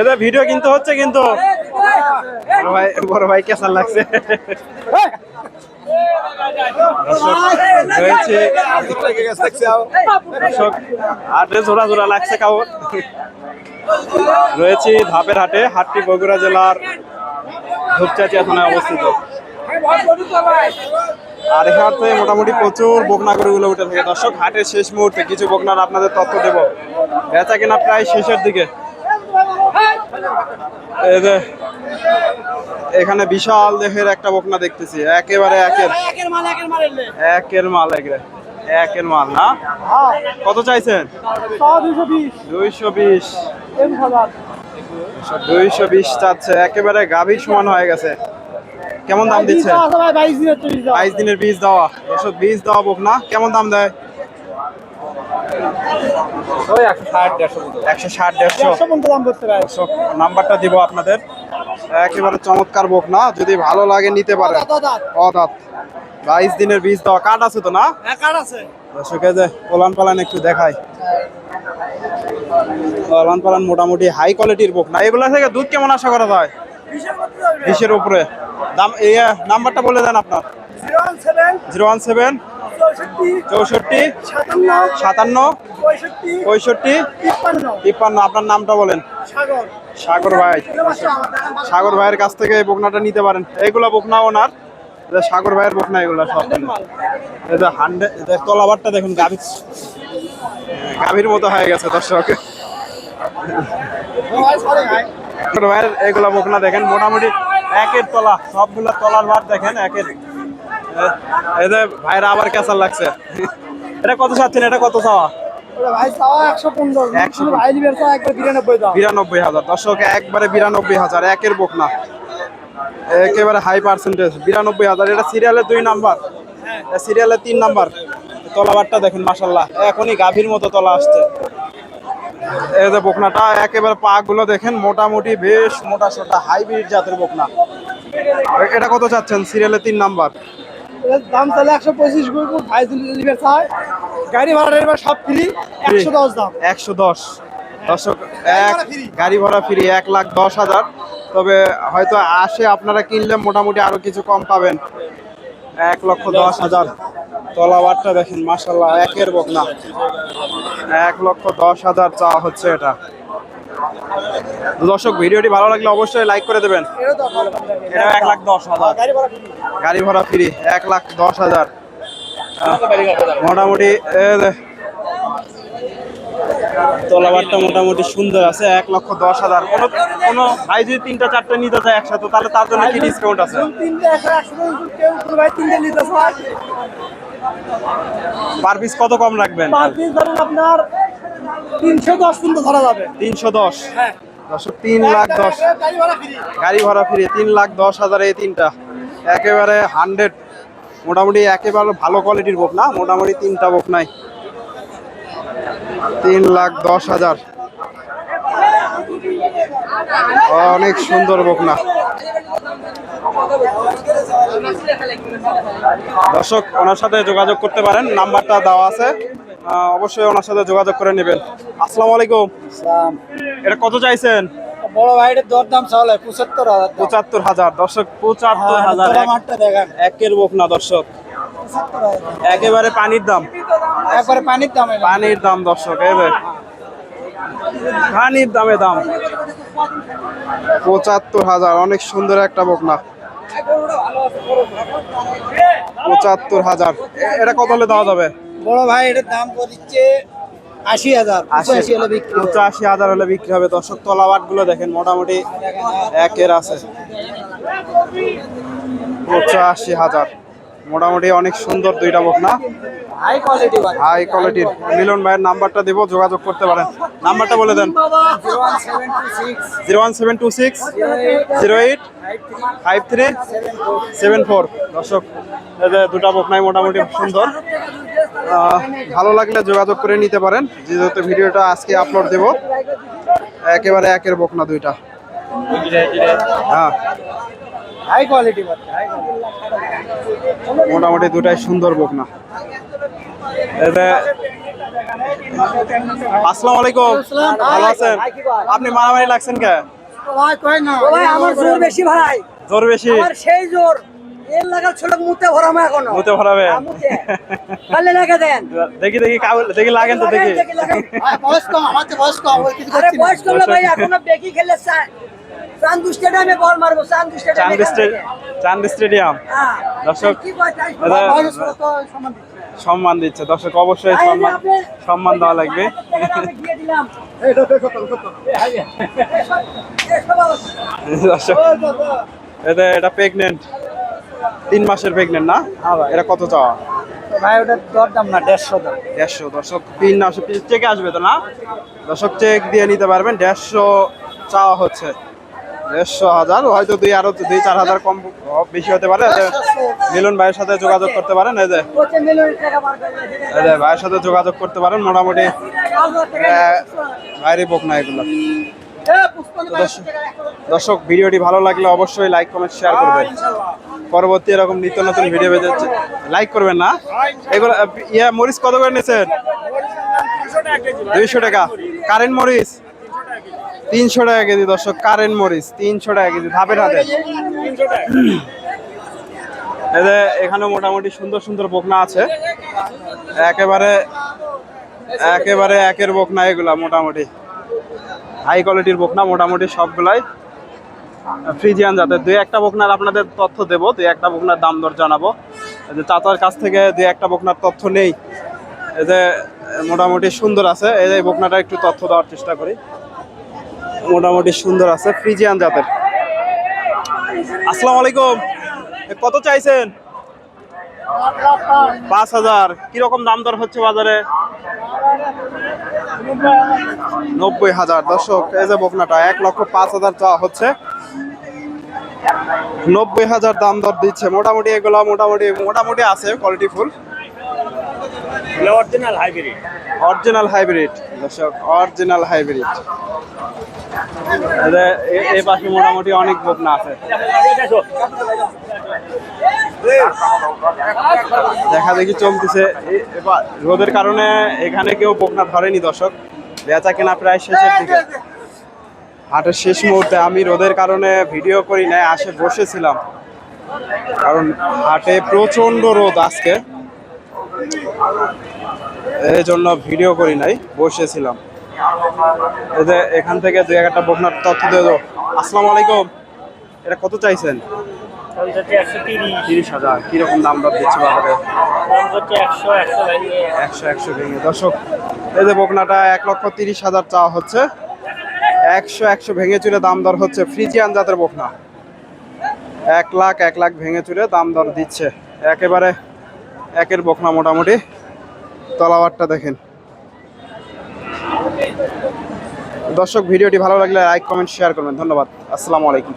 এদের ভিডিও কিন্তু হচ্ছে কিন্তু। বড় ভাই কেসার লাগছে। দর্শক, রয়েছে ধাপের হাটে হাটটি বগুড়া জেলার ধূপচাচিয়া থানায় অবস্থিত। আর এখান মোটামুটি প্রচুর বকনা গরুগুলো উঠে থাকে। দর্শক হাটের শেষ মুহূর্তে কিছু বকনার আপনাদের তথ্য দেব। বেচা কিনা প্রায় শেষের দিকে। এই যে এখানে বিশাল দেহের একটা বকনা দেখতেছি। একেবারে একের। একের মাল একের একের মাল না? কত চাইছেন? দুইশো বিশ। দুইশো বিশ। চাচ্ছে। একেবারে গাভীর সমান হয়ে গেছে। কেমন দাম দিচ্ছে বাইশ দিনের বীজ দেওয়া। দর্শক বীজ দেওয়া। বোক না কেমন দাম দেয়? একশো ষাট দেড়শো নাম্বারটা দিব আপনাদের। একেবারে চমৎকার বোক না? যদি ভালো লাগে নিতে পারেন। অদাত। বাইশ দিনের বীজ দেওয়া কাঠ আছে তো না? হ্যাঁ আছে। দর্শকে যে পোলান পালান একটু দেখাই। পোলান পালান মোটামুটি হাই কোয়ালিটির বোক না? এগুলা থেকে দুধ কেমন আশা করা যায়? বিশের উপরে দাম এই নাম্বারটা বলে দেন আপনার। Zero one seven. Zero one seven. চৌষট্টি সাতান্ন পঁয়ষট্টি তিপ্পান্ন। আপনার নামটা বলেন। সাগর। ভাই। সাগর ভাইয়ের কাছ থেকে এই বকনাটা নিতে পারেন। এইগুলা বকনা ওনার। সাগর ভাইয়ের বকনা এগুলা সব। এটা হান্ড্রেড তলাবারটা দেখুন গাভীর। গাভীর মতো হয়ে গেছে দর্শক। সাগর ভাইয়ের এগুলা বকনা দেখেন মোটামুটি একের তলা। সবগুলো তলার বার দেখেন একের। এতে ভাইরা আবার কেসার লাগছে। এটা কত চাচ্ছেন? এটা কত চাওয়া? বিরানব্বই হাজার। দর্শক একবারে বিরানব্বই হাজার একের বুক না। একেবারে হাই পার্সেন্টেজ বিরানব্বই হাজার। এটা সিরিয়ালের দুই নাম্বার সিরিয়ালের তিন নাম্বার তলাবারটা দেখেন মাসাল্লাহ এখনই গাভীর মতো তলা আসছে। এই যে বকনাটা একেবারে পা গুলো দেখেন মোটামুটি বেশ মোটা সোটা হাইব্রিড জাতের বকনা। এটা কত চাচ্ছেন? সিরিয়ালের তিন নাম্বার দাম তাহলে একশো পঁচিশ গুণ ভাই চায়। গাড়ি ভাড়া এবার সব ফ্রি একশো দশ দাম। একশো দশ। দর্শক এক গাড়ি ভাড়া ফ্রি এক লাখ দশ হাজার। তবে হয়তো আসে আপনারা কিনলে মোটামুটি আরও কিছু কম পাবেন। এক লক্ষ দশ হাজার। তলাবারটা দেখেন মাসাল্লাহ একের বকনা এক লক্ষ দশ হাজার চাওয়া হচ্ছে এটা। দর্শক, ভিডিওটি ভালো লাগলে অবশ্যই লাইক করে দেবেন। এটা এক লাখ দশ হাজার। গাড়ি ভাড়া ফ্রি, এক লাখ দশ হাজার। মোটামুটি তলাবারটা মোটামুটি সুন্দর আছে, এক লক্ষ দশ হাজার। কোনো কোনো ভাই যদি তিনটা, চারটা নিতে চায় একসাথে, তাহলে তার জন্য কি ডিসকাউন্ট আছে? পার পিস কত কম রাখবেন? পার পিস ধরেন আপনার তিনশো দশ পর্যন্ত ধরা যাবে। তিনশো দশ। হ্যাঁ। দর্শক তিন লাখ দশ। গাড়ি ভাড়া ফ্রি তিন লাখ দশ হাজার এই তিনটা। একেবারে হান্ড্রেড। মোটামুটি একেবারে ভালো কোয়ালিটির বোক না? মোটামুটি তিনটা বোক নাই। তিন লাখ দশ হাজার। অনেক সুন্দর বোক না? দর্শক ওনার সাথে যোগাযোগ করতে পারেন। নাম্বারটা দেওয়া আছে। অবশ্যই ওনার সাথে যোগাযোগ করে নেবেন। আসসালামু আলাইকুম। এটা কত চাইছেন? বড় পঁচাত্তর হাজার পঁচাত্তর হাজার। দর্শক পঁচাত্তর হ্যাঁ, হাজার। একের বুক না দর্শক। একেবারে পানির দাম। একবারে পানির দাম পানির দাম দর্শক এবার পানির দামে দাম। পঁচাত্তর হাজার অনেক সুন্দর একটা বকনা। পঁচাত্তর হাজার। এটা কত হলে দেওয়া যাবে? বড় ভাই এটার দাম পড়ছে আশি হাজার পঁচাশি হাজার। হলে বিক্রি হবে। দর্শক তলাবাটগুলো দেখেন মোটামুটি একের আছে। পঁচাশি হাজার। মোটামুটি অনেক সুন্দর দুইটা বকনা। হাই কোয়ালিটি হাই কোয়ালিটির মিলন ভাইয়ের নাম্বারটা দেবো যোগাযোগ করতে পারেন। নাম্বারটা বলে দেন। Zero one seven two six. Zero eight five three seven four. দর্শক দুটা বকনাই মোটামুটি সুন্দর। ভালো লাগলে যোগাযোগ করে নিতে পারেন। যেহেতু ভিডিওটা আজকে আপলোড দেব একেবারে একের বকনা দুইটা। হ্যাঁ। হাই কোয়ালিটি ভাই হাই মোটামুটি দুটাই সুন্দর বকনা। আসসালামু আলাইকুম। ভালো আছেন? আপনি মারামারি লাগছেন কে ভাই আমার জোর বেশি ভাই। জোর বেশি? আমার সেই জোর। এর লাগা ছোট মুতে ভরামা এখনও। মুতে ভরাবে? হ্যাঁ। পারলে লাগে দেন। দেখি দেখি দেখি লাগেন তো দেখি। বয়স কম আমার তো বয়স কম ওই কিছু আরে বয়স করলে ভাই এখনও বেকি খেলে চান্দু স্টেডিয়ামে বল মারবো চান্দু স্টেডিয়ামে চান্দ স্টে- চান্দ স্টেডিয়াম। হ্যাঁ। দর্শক। সম্মান দিচ্ছে। দর্শক অবশ্যই সম্মান সম্মান দেওয়া লাগবে। দর্শক এটা এটা প্রেগনেন্ট তিন মাসের প্রেগনেন্ট না? এটা কত চাওয়া? ভাই ওটা দর দাম না দেড়শো দাম। দেড়শো দর্শক তিন মাসে চেকে আসবে তো না? দর্শক চেক দিয়ে নিতে পারবেন দেড়শো চাওয়া হচ্ছে। দেড়শো হাজার হয়তো দুই আরও দুই চার হাজার কম বেশি হতে পারে। মিলন ভাইয়ের সাথে যোগাযোগ করতে পারেন এই যে। ভাইয়ের সাথে যোগাযোগ করতে পারেন মোটামুটি। আহ, বোক না এগুলো। দর্শক ভিডিওটি ভালো লাগলে অবশ্যই লাইক কমেন্ট শেয়ার করবেন। পরবর্তী এরকম নিত্য নতুন ভিডিও পেতে লাইক করবেন না। এগুলো, ইয়া, মরিচ কত করে নিয়েছেন দুইশো টাকা। কারেন্ট মরিচ? তিনশো টাকা কেজি, দর্শক, কারেন্ট মরিচ, তিনশো টাকা কেজি, ধাপে এই যে এখানে মোটামুটি সুন্দর সুন্দর বকনা আছে। একেবারে একেবারে একের বকনা এগুলা মোটামুটি। হাই কোয়ালিটির বকনা মোটামুটি সবগুলাই। ফ্রিজিয়ান জাতের দুই একটা বকনার আপনাদের তথ্য দেবো, দুই একটা বকনার দাম দর জানাব। যে চাচার কাছ থেকে দুই একটা বকনার তথ্য নেই, এই যে মোটামুটি সুন্দর আছে, এই যে বকনাটা একটু তথ্য দেওয়ার চেষ্টা করি। মোটামুটি সুন্দর আছে, ফ্রিজিয়ান জাতের। আসসালামু আলাইকুম কত চাইছেন? পাঁচ হাজার। কীরকম দাম দর হচ্ছে বাজারে? নব্বই হাজার। দর্শক এই যে বকনাটা এক লক্ষ পাঁচ হাজার চাওয়া হচ্ছে। নব্বই হাজার দাম দর দিচ্ছে। মোটামুটি এগুলো মোটামুটি মোটামুটি আছে quality full original hybrid original hybrid দর্শক অরিজিনাল হাইব্রিড এই পাশে মোটামুটি অনেক বকনা আছে। দেখা দেখি চলতেছে। এবার রোদের কারণে এখানে কেউ বকনা ধরেনি দর্শক। বেচা কেনা প্রায় শেষের দিকে। হাটের শেষ মুহূর্তে আমি রোদের কারণে ভিডিও করি নাই আসে বসেছিলাম। কারণ হাটে প্রচণ্ড রোদ আজকে। এই জন্য ভিডিও করি নাই বসেছিলাম। এখান থেকে দুই একটা বকনার তথ্য দিয়ে দেবো। আসসালামু আলাইকুম। এটা কত চাইছেন? তিরিশ। হাজার। কীরকম দাম দর দিচ্ছে বাজারে? একশো একশো ভেঙে। দর্শক এই যে বকনাটা এক লক্ষ তিরিশ হাজার চাওয়া হচ্ছে। একশো একশো ভেঙে চুরে দাম দর হচ্ছে ফ্রিজিয়ান জাতের বকনা। এক লাখ এক লাখ ভেঙে চুরে দাম দর দিচ্ছে। একেবারে একের বকনা মোটামুটি। তলাবারটা দেখেন। দর্শক ভিডিওটি ভালো লাগলে লাইক কমেন্ট শেয়ার করবেন। ধন্যবাদ। আসসালামু আলাইকুম।